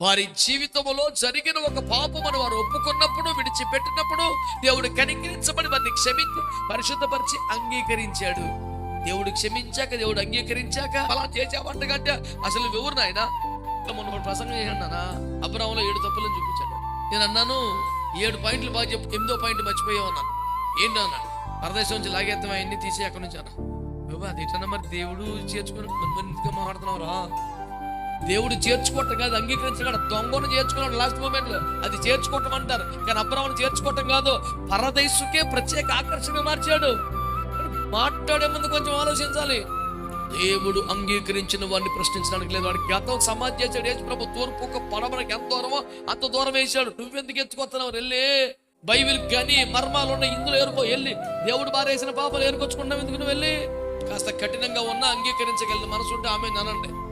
వారి జీవితంలో జరిగిన ఒక పాపమును వారు ఒప్పుకున్నప్పుడు విడిచిపెట్టినప్పుడు దేవుడు కనికరించబడి వారిని క్షమించి పరిశుద్ధపరిచి అంగీకరించాడు. దేవుడు క్షమించాక దేవుడు అంగీకరించాక అలా చేసావంటగంటే అసలు ఎవరు నాయన? మొన్న ప్రసంగం చేశాను నాన్న. అబ్రాహంలో ఏడు తప్పులను చూపించాడు. నేను అన్నాను ఏడు పాయింట్లు బాగా చెప్పు ఎనిమిదో పాయింట్ మర్చిపోయావు అన్నాను. ఏంటి అన్నాడు పరదేశం నుంచి లాగేత్తం అవన్నీ తీసి అక్కడి నుంచి అన్నా. బాబా అది ఎట్లన్నా మరి దేవుడు చేర్చుకుని మాట్లాడుతున్నావు రా దేవుడు చేర్చుకోవటం కాదు అంగీకరించగలడు. దొంగను చేర్చుకున్నాడు లాస్ట్ మూమెంట్లో. అది చేర్చుకోవటం అంటారు కానీ అబ్రాహ్మణ్ చేర్చుకోవటం కాదు పరదేశుకే ప్రత్యేక ఆకర్షణ మార్చాడు. మాట్లాడే ముందు కొంచెం ఆలోచించాలి. దేవుడు అంగీకరించిన వాడిని ప్రశ్నించడానికి లేదు. వాడికి గతం సమాధి చేశాడు. యేసు ప్రభు తూర్పు ఒక పడమనకి ఎంత దూరమో అంత దూరం వేశాడు. నువ్వెందుకు ఎత్తుకొస్తున్నావు? వెళ్ళి. బైబిల్ గని మర్మాలు ఉన్న ఇందులో ఏరుకో వెళ్ళి. దేవుడు బారేసిన పాపలు ఏరుకొచ్చుకున్నావు ఎందుకు నువ్వు వెళ్ళి? కాస్త కఠినంగా ఉన్నా అంగీకరించగలిగిన మనసు ఉంటే ఆమె అనండి.